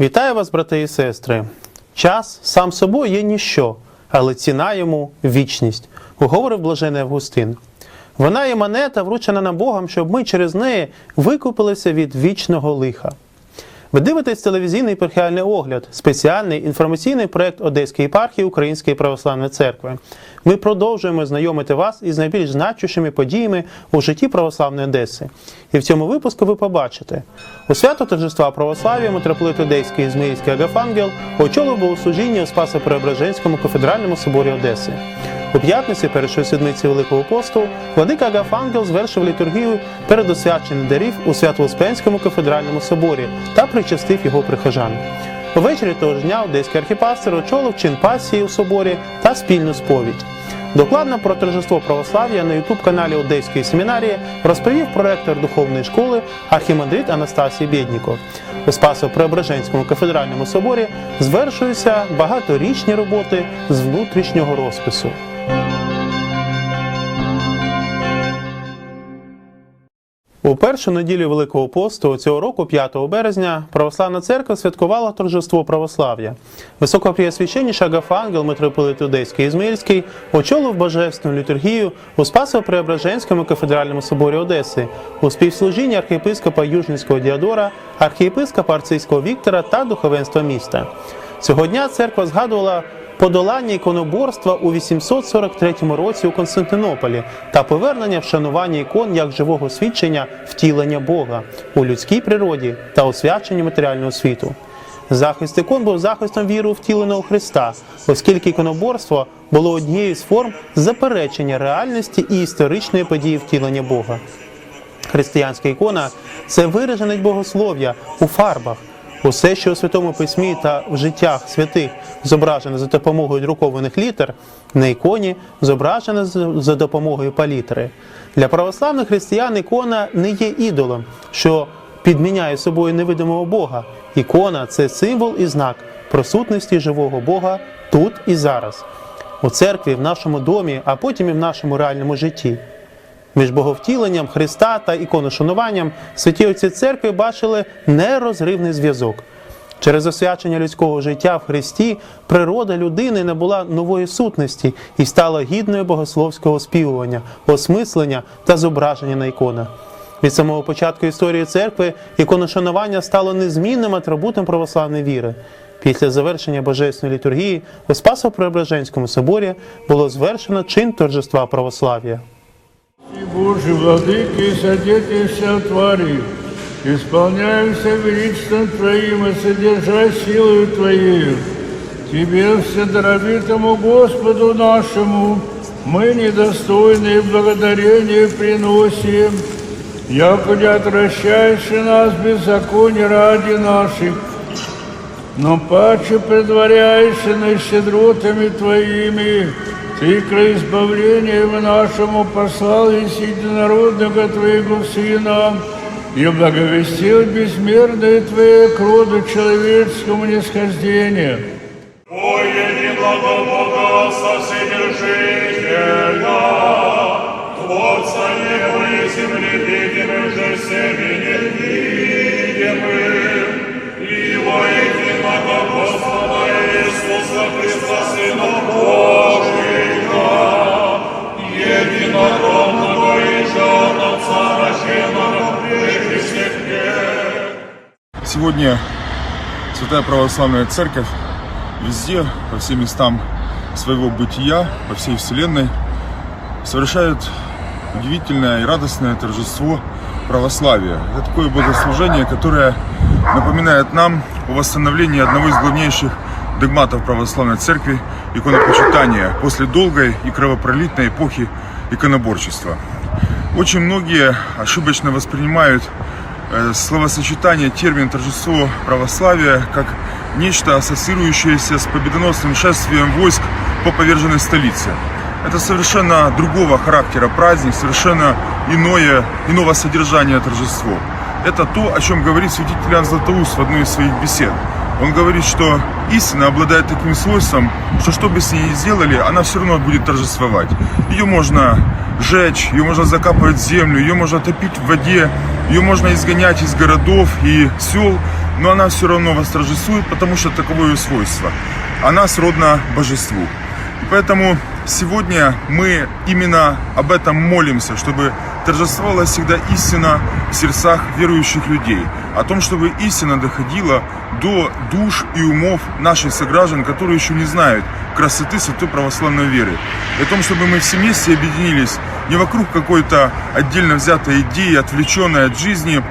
Вітаю вас, брати і сестри. Час сам собою є ніщо, але ціна йому вічність, говорив блажений Августин. Вона є монета, вручена нам Богом, щоб ми через неї викупилися від вічного лиха. Ви дивитесь телевізійний епархіальний огляд, спеціальний інформаційний проект Одеської єпархії Української православної церкви. Ми продовжуємо знайомити вас із найбільш значущими подіями у житті православної Одеси. І в цьому випуску ви побачите у свято торжества православ'я митрополит Одеський Ізмаїльський Агафангел очолив богослужіння у Спасо-Преображенському кафедральному соборі Одеси. У п'ятниці першої седмиці Великого посту владика Агафангел звершив літургію перед освяченням дарів у Свято-Успенському кафедральному соборі та причастив його прихожан. Увечері того ж дня одеський архіпастер очолив чин пасії у соборі та спільну сповідь. Докладно про торжество православ'я на ютуб-каналі Одеської семінарії розповів проректор духовної школи архімандрит Анастасій Бєдніков. У Спасо-Преображенському кафедральному соборі звершуються багаторічні роботи з внутрішнього розпису. У першу неділю Великого посту цього року, 5 березня, Православна церква святкувала торжество православ'я. Високопреосвященніший Агафангел, митрополит Одеський Ізмаїльський, очолив божественну літургію у Спасо-Преображенському кафедральному соборі Одеси у співслужінні архієпископа Южницького Діадора, архієпископа Арцийського Віктора та духовенства міста. Цього дня церква згадувала подолання іконоборства у 843 році у Константинополі та повернення вшанування ікон як живого свідчення втілення Бога у людській природі та освяченні матеріального світу. Захист ікон був захистом віри втіленого Христа, оскільки іконоборство було однією з форм заперечення реальності і історичної події втілення Бога. Християнська ікона це виражене богослов'я у фарбах. Усе, що у Святому Письмі та в життях святих зображено за допомогою друкованих літер, на іконі зображено за допомогою палітри. Для православних християн ікона не є ідолом, що підміняє собою невидимого Бога. Ікона це символ і знак присутності живого Бога тут і зараз, у церкві, в нашому домі, а потім і в нашому реальному житті. Між боговтіленням Христа та іконошануванням святі отці церкви бачили нерозривний зв'язок. Через освячення людського життя в Христі природа людини набула нової сутності і стала гідною богословського співування, осмислення та зображення на іконах. Від самого початку історії церкви іконошанування стало незмінним атрибутом православної віри. Після завершення божественної літургії у Спасо-Преображенському соборі було звершено чин торжества православ'я. И Божий, Владыки, содействия Твори, исполняемся величеством Твоим и содержа силою Твоею. Тебе, Вседоровитому Господу нашему, мы недостойные благодарения приносим, яколи отвращаешь нас беззаконие ради наших, но паче предваряешься над щедротами Твоими, Ты к избавлению нашему послал из единородного Твоего Сына, и благовестил безмерное Твое к роду человеческому нисхождение. Ой, единого Бога Сегодня Святая Православная Церковь везде, по всем местам своего бытия, по всей Вселенной, совершает удивительное и радостное торжество православия. Это такое богослужение, которое напоминает нам о восстановлении одного из главнейших догматов православной церкви – иконопочитания после долгой и кровопролитной эпохи иконоборчества. Очень многие ошибочно воспринимают словосочетание, термин торжество православия как нечто ассоциирующееся с победоносным шествием войск по поверженной столице. Это совершенно другого характера праздник, совершенно иное, иного содержания торжество. Это то, о чем говорит святитель Иоанн Златоуст в одной из своих бесед. Он говорит, что истина обладает таким свойством, что что бы с ней ни сделали, она все равно будет торжествовать. Ее можно жечь, ее можно закапывать в землю, ее можно топить в воде, ее можно изгонять из городов и сел, но она все равно восторжествует, потому что таково ее свойство. Она сродна божеству. Поэтому сегодня мы именно об этом молимся, чтобы торжествовала всегда истина в сердцах верующих людей. О том, чтобы истина доходила до душ и умов наших сограждан, которые еще не знают красоты святой православной веры. И о том, чтобы мы все вместе объединились не вокруг какой-то отдельно взятой идеи, отвлеченной от жизни,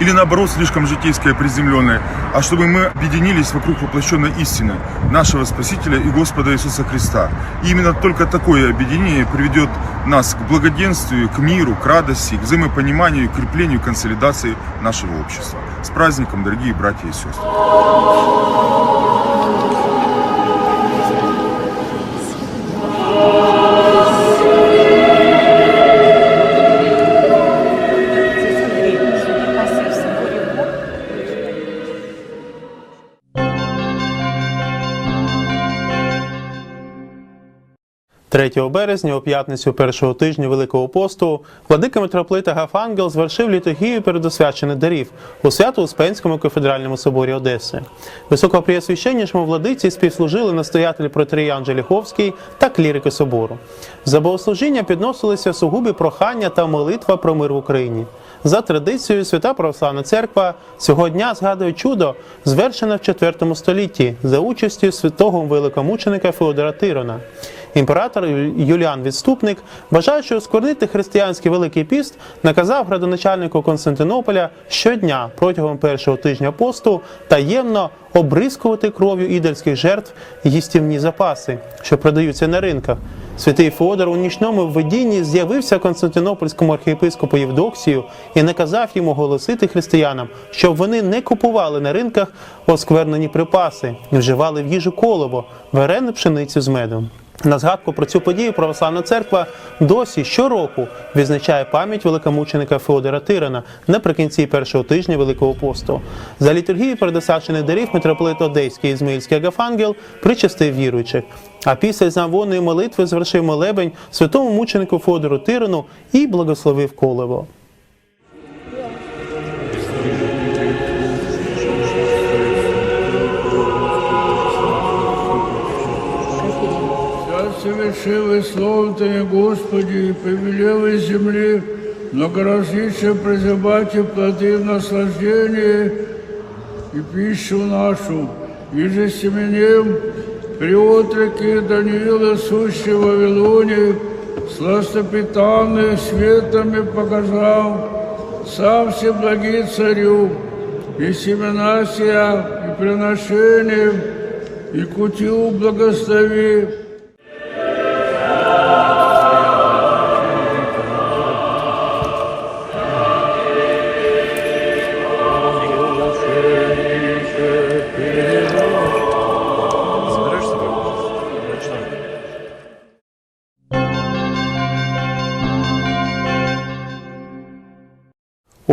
или наоборот слишком житейское приземленное, а чтобы мы объединились вокруг воплощенной истины нашего Спасителя и Господа Иисуса Христа. И именно только такое объединение приведет нас к благоденствию, к миру, к радости, к взаимопониманию, к креплению, к консолидации нашего общества. С праздником, дорогие братья и сестры! 3 березня, у п'ятницю першого тижня Великого посту, владика митрополита Гафангел звершив літургію передосвячених дарів у Свято-Успенському кафедральному соборі Одеси. Високопреосвященнішому владиці співслужили настоятель протеріян Желіховський та клірики собору. За богослужіння підносилися сугубі прохання та молитва про мир в Україні. За традицією, Свята Православна Церква цього дня згадує чудо, звершене в IV столітті за участю святого великомученика Феодора Тирона. Імператор Юліан Відступник, бажаючи осквернити християнський Великий піст, наказав градоначальнику Константинополя щодня протягом першого тижня посту таємно обрискувати кров'ю ідольських жертв їстівні запаси, що продаються на ринках. Святий Феодор у нічному видінні з'явився Константинопольському архієпископу Євдоксію і наказав йому голосити християнам, щоб вони не купували на ринках осквернені припаси і вживали в їжу колово, варену пшеницю з медом. На згадку про цю подію православна церква досі щороку відзначає пам'ять великомученика Феодора Тирана наприкінці першого тижня Великого посту. За літургією передосачених дарів митрополит Одеський Ізмаїльський Агафангел причастив віруючих. А після знавонної молитви звершив молебень святому мученику Феодору Тирану і благословив колево. Совершил и слово Твое, Господи, и повелел из земли многоразличие прозябать и плоды в наслаждение и пищу нашу, и же семенем при отроке Даниила, сущего в Вавилоне, сластопитанный светами показал, сам всеблагий царю, и семена сия, и приношение, и кутил благослови,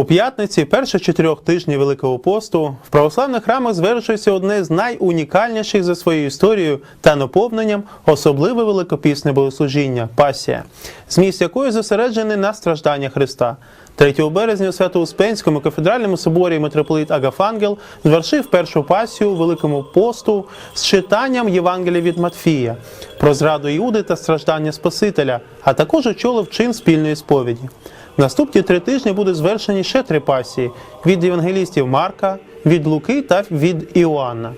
У п'ятниці, перших чотирьох тижнів Великого посту, в православних храмах звершується одне з найунікальніших за своєю історією та наповненням особливе великопісне богослужіння пасія, зміст якої зосереджений на страждання Христа. 3 березня у Свято-Успенському кафедральному соборі митрополит Агафангел звершив першу пасію Великому посту з читанням Євангелія від Матфія про зраду Іуди та страждання Спасителя, а також очолив чин спільної сповіді. Наступні три тижні будуть звершені ще три пасії від євангелістів Марка, від Луки та від Іоанна.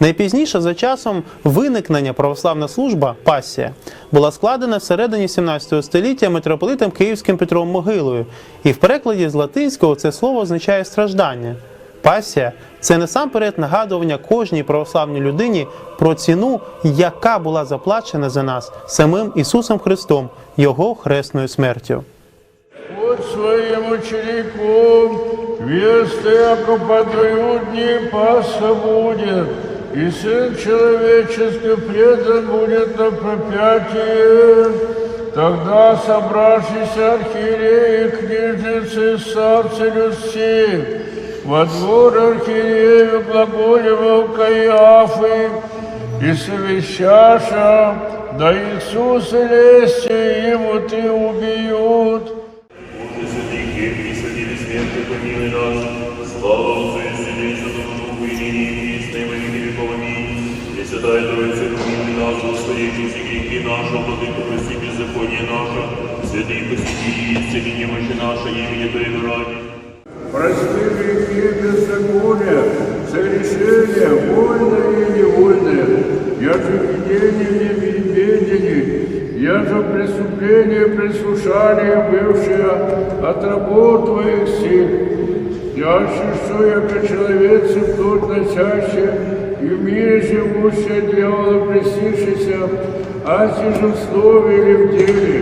Найпізніше за часом виникнення православна служба пасія була складена всередині 17 століття митрополитом Київським Петром Могилою, і в перекладі з латинського це слово означає страждання. Пасія це насамперед нагадування кожній православній людині про ціну, яка була заплачена за нас самим Ісусом Христом, Його хресною смертю. От своим учеником, весты, яко по твою дни Пасха будет, и Сын Человеческий предан будет на пропятие. Тогда собравшиеся архиереи, книжницы, старцы людские, во двор архиерею глаголевал Каиафы, и совещаша, да Иисуса лести ему ты убьют. грехи наши, владыка, прости беззаконие наше, святые посети и исцели немощи наши, имени Твоего ради. Прости грехи беззакония, согрешения, вольные и невольные, яко видение не ведение, яко преступление прислушание бывшее от работ Твоих сил. Яще, что яко человецы тут носяще, и в мире живущее дьявола пресившийся, аси же в слове или в деле,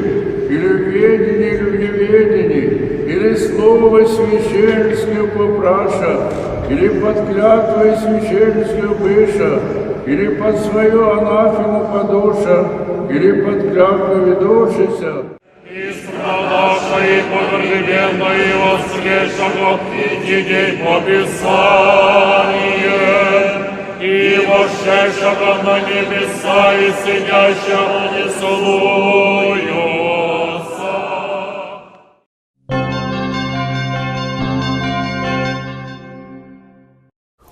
или в ведении, или в неведении, или слово священническое попраша, или под клятвой священническую быша, или под свою анафему подуша, или под клятву ведушися. И страдаша и погребенно и детей по Писанию, и вошедшего на небеса и сидящего не целуются.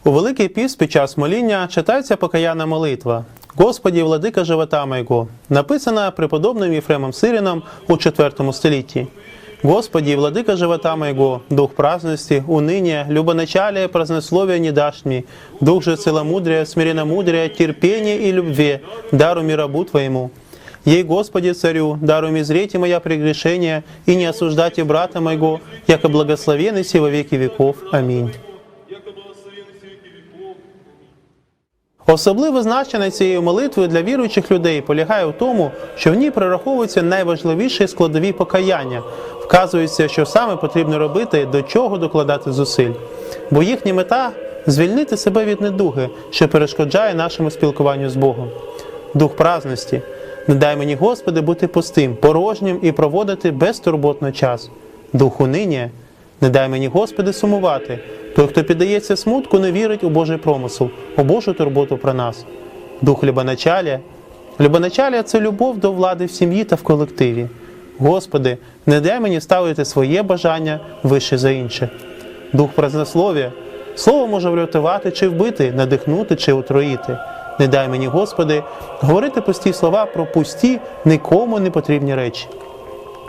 У Великий піст під час моління читається покаянна молитва Господі, владика живота моєго, написана преподобним Єфремом Сиріном у IV столітті. Господи, владыка живота моего, дух праздности, уныния, любоначалия, празднословия не дашь мне, дух же целомудрия, смиренномудрия, терпения и любви, дару ми рабу Твоему. Ей, Господи, царю, дару ми зреть моя прегрешения, и не осуждайте брата моего, яко благословенный си во веки веков. Аминь. Особливе значення цієї молитви для віруючих людей полягає в тому, що в ній прораховуються найважливіші складові покаяння, вказується, що саме потрібно робити, до чого докладати зусиль. Бо їхня мета звільнити себе від недуги, що перешкоджає нашому спілкуванню з Богом. Дух праздності. Не дай мені, Господи, бути пустим, порожнім і проводити безтурботно час. Дух унині. Не дай мені, Господи, сумувати. Той, хто піддається смутку, не вірить у Божий промисел, у Божу турботу про нас. Дух любоначалія. Любоначалія це любов до влади в сім'ї та в колективі. Господи, не дай мені ставити своє бажання вище за інше. Дух празднослов'я. Слово може врятувати чи вбити, надихнути чи отруїти. Не дай мені, Господи, говорити пусті слова про пусті, нікому не потрібні речі.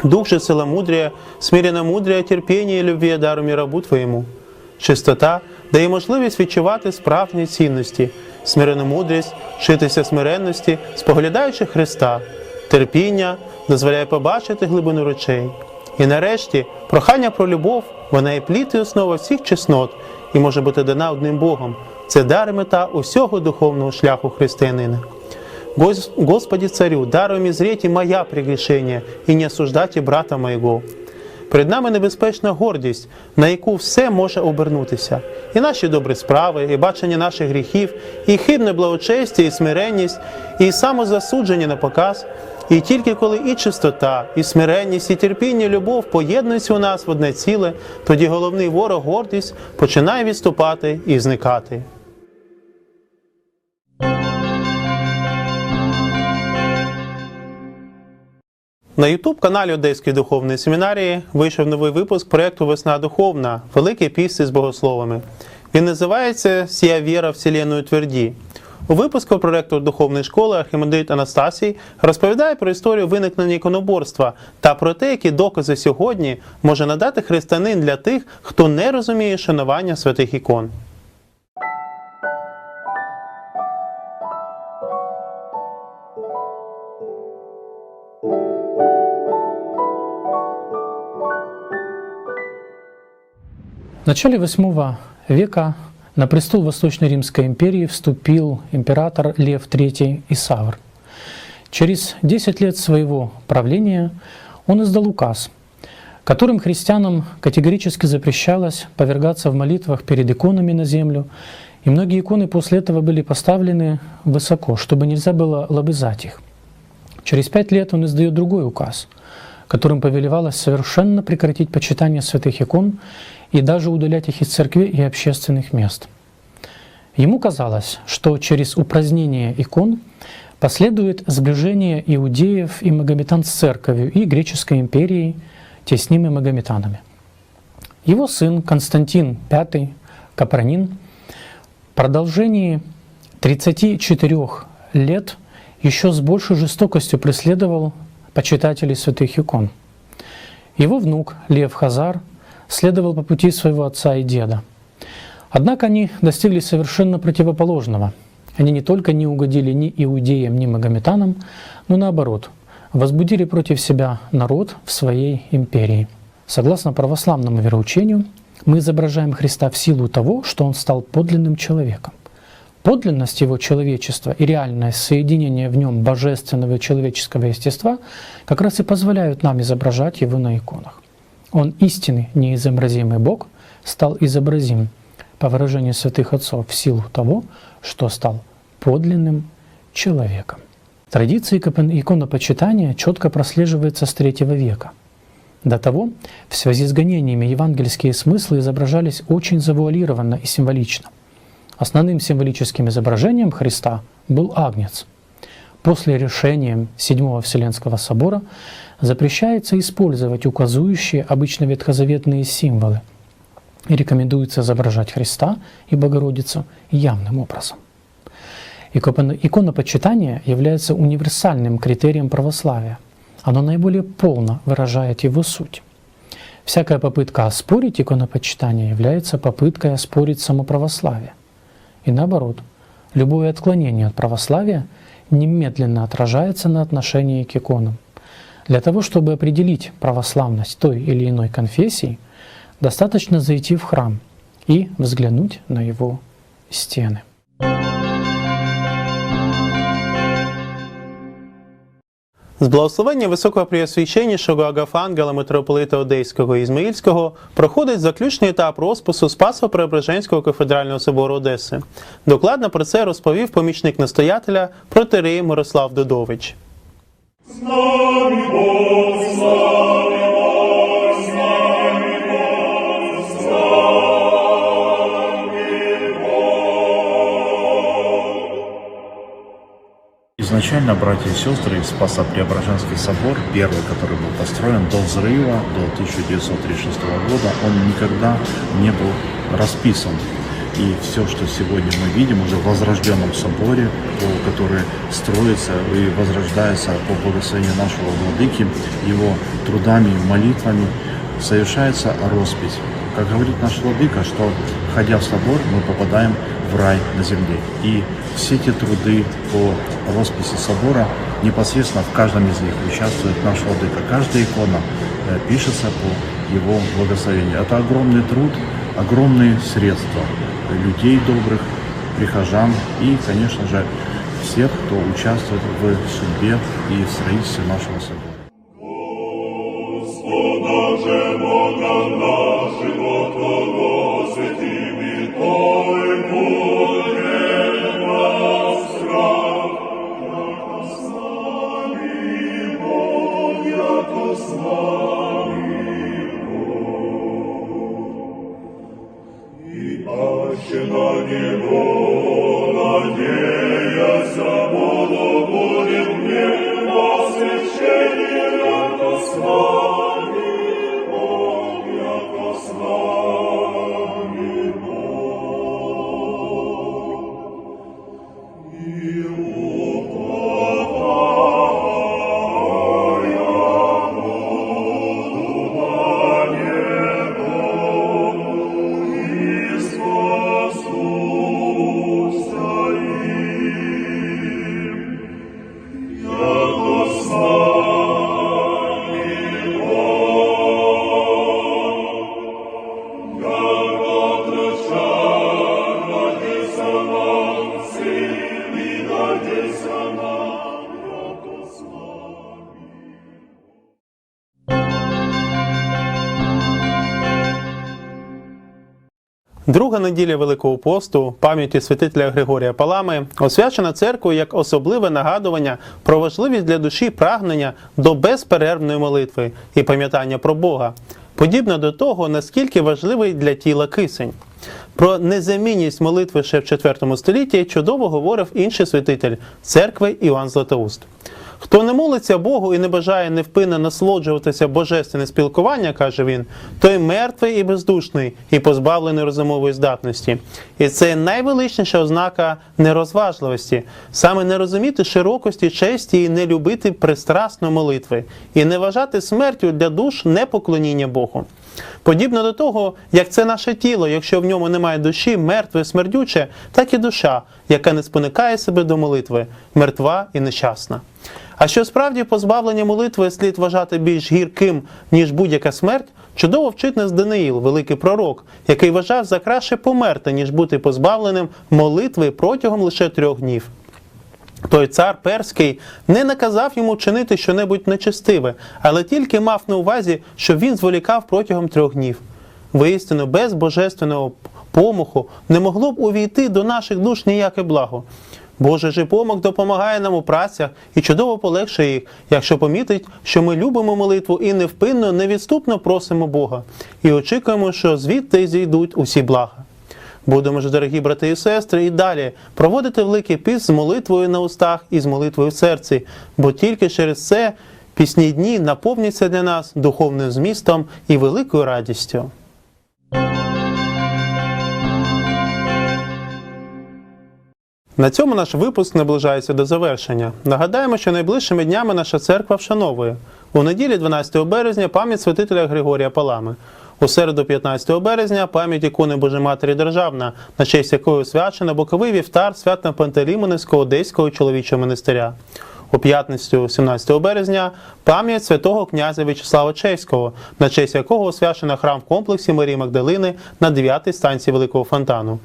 Дух же целомудрия, смиренно-мудрия, терпіння і любві мі рабу Твоєму. Чистота дає можливість відчувати справжні цінності, смиренно-мудрість, вчитися смиренності, споглядаючи Христа, терпіння дозволяє побачити глибину речей. І нарешті прохання про любов, вона є плід і основа всіх чеснот і може бути дана одним Богом. Це дар і мета усього духовного шляху християнина. Гос- Господи царю, даруй мені зріти моя прегрішення і не осуждати брата моєго. Перед нами небезпечна гордість, на яку все може обернутися. І наші добрі справи, і бачення наших гріхів, і хибне благочестя, і смиренність, і самозасудження на показ. І тільки коли і чистота, і смиренність, і терпіння, і любов поєднуються у нас в одне ціле, тоді головний ворог гордість починає відступати і зникати. На youtube каналі Одеської духовної семінарії вийшов новий випуск проєкту Весна Духовна Великий піст з богословами. Він називається Сія віра Вселенную тверді. У випуску про ректор духовної школи Архімандрит Анастасій розповідає про історію виникнення іконоборства та про те, які докази сьогодні може надати християнин для тих, хто не розуміє шанування святих ікон. В начале VIII века на престол Восточной Римской империи вступил император Лев III Исавр. Через 10 лет своего правления он издал указ, которым христианам категорически запрещалось повергаться в молитвах перед иконами на землю, и многие иконы после этого были поставлены высоко, чтобы нельзя было лобызать их. Через пять лет он издает другой указ, которым повелевалось совершенно прекратить почитание святых икон и даже удалять их из церкви и общественных мест. Ему казалось, что через упразднение икон последует сближение иудеев и магометан с церковью и греческой империей, теснимой магометанами. Его сын Константин V Капранин в продолжении 34 лет еще с большей жестокостью преследовал почитателей святых икон. Его внук Лев Хазар следовал по пути своего отца и деда. Однако они достигли совершенно противоположного. Они не только не угодили ни иудеям, ни магометанам, но наоборот, возбудили против себя народ в своей империи. Согласно православному вероучению, мы изображаем Христа в силу того, что Он стал подлинным человеком. Подлинность Его человечества и реальное соединение в Нем божественного и человеческого естества как раз и позволяют нам изображать Его на иконах. Он истинный, неизобразимый Бог, стал изобразим, по выражению святых отцов, в силу того, что стал подлинным человеком. Традиция икон- иконопочитания четко прослеживается с третьего века. До того, в связи с гонениями, евангельские смыслы изображались очень завуалированно и символично. Основным символическим изображением Христа был Агнец. После решения Седьмого Вселенского собора запрещается использовать указующие обычно ветхозаветные символы и рекомендуется изображать Христа и Богородицу явным образом. Иконо- Иконопочитание является универсальным критерием православия. Оно наиболее полно выражает его суть. Всякая попытка оспорить иконопочитание является попыткой оспорить само православие. И наоборот, любое отклонение от православия немедленно отражается на отношении к иконам. Для того, чтобы определить православность той или иной конфессии, достаточно зайти в храм и взглянуть на его стены. З благословення Високого високопреосвященнішого Агафангела митрополита Одеського і Ізмаїльського проходить заключний етап розпису Спасо-Преображенського кафедрального собору Одеси. Докладно про це розповів помічник настоятеля протерей Мирослав Додович. Изначально, братья и сестры, Спасо-Преображенский собор, первый, который был построен до взрыва, до 1936 года, он никогда не был расписан. И все, что сегодня мы видим уже в возрожденном соборе, который строится и возрождается по благословению нашего Владыки, его трудами, молитвами, совершается роспись. Как говорит наш Владыка, что, входя в собор, мы попадаем в рай на земле. И все эти труды по росписи собора, непосредственно в каждом из них участвует наш Владыка. Каждая икона э, пишется по его благословению. Это огромный труд, огромные средства людей добрых, прихожан и, конечно же, всех, кто участвует в судьбе и в строительстве нашего собора. Друга неділя Великого посту пам'яті святителя Григорія Палами освячена церквою як особливе нагадування про важливість для душі прагнення до безперервної молитви і пам'ятання про Бога, подібно до того, наскільки важливий для тіла кисень. Про незамінність молитви ще в IV столітті чудово говорив інший святитель церкви Іоанн Златоуст. Хто не молиться Богу і не бажає невпинно насолоджуватися божественне спілкування, каже він, той мертвий і бездушний, і позбавлений розумової здатності. І це найвеличніша ознака нерозважливості, саме не розуміти широкості честі і не любити пристрасно молитви, і не вважати смертю для душ непоклоніння Богу. Подібно до того, як це наше тіло, якщо в ньому немає душі, мертве, смердюче, так і душа, яка не споникає себе до молитви, мертва і нещасна. А що справді позбавлення молитви слід вважати більш гірким, ніж будь-яка смерть, чудово вчить нас Даниїл, великий пророк, який вважав за краще померти, ніж бути позбавленим молитви протягом лише трьох днів. Той цар перський не наказав йому чинити щонебудь нечестиве, але тільки мав на увазі, що він зволікав протягом трьох днів. Воістину, без божественного помоху не могло б увійти до наших душ ніяке благо. Божий же помог допомагає нам у працях і чудово полегшує їх, якщо помітить, що ми любимо молитву і невпинно, невідступно просимо Бога, і очікуємо, що звідти зійдуть усі блага. Будемо ж, дорогі брати і сестри, і далі проводити великий піст з молитвою на устах і з молитвою в серці, бо тільки через це пісні дні наповняться для нас духовним змістом і великою радістю. На цьому наш випуск наближається до завершення. Нагадаємо, що найближчими днями наша церква вшановує у неділі 12 березня пам'ять святителя Григорія Палами. У середу 15 березня пам'ять ікони Божої Матері Державна, на честь якої свячена боковий вівтар свято Пантелеймонівського Одеського чоловічого монастиря. У п'ятницю 17 березня пам'ять святого князя В'ячеслава Чеського, на честь якого освячено храм в комплексі Марії Магдалини на 9-й станції Великого Фонтану.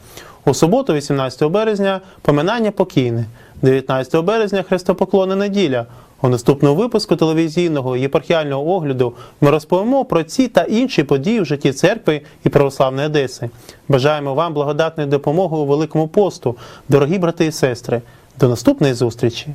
У суботу, 18 березня, поминання покійне. 19 березня Хрестопоклонна неділя. У наступному випуску телевізійного єпархіального огляду ми розповімо про ці та інші події в житті церкви і православної Одеси. Бажаємо вам благодатної допомоги у Великому посту, дорогі брати і сестри. До наступної зустрічі!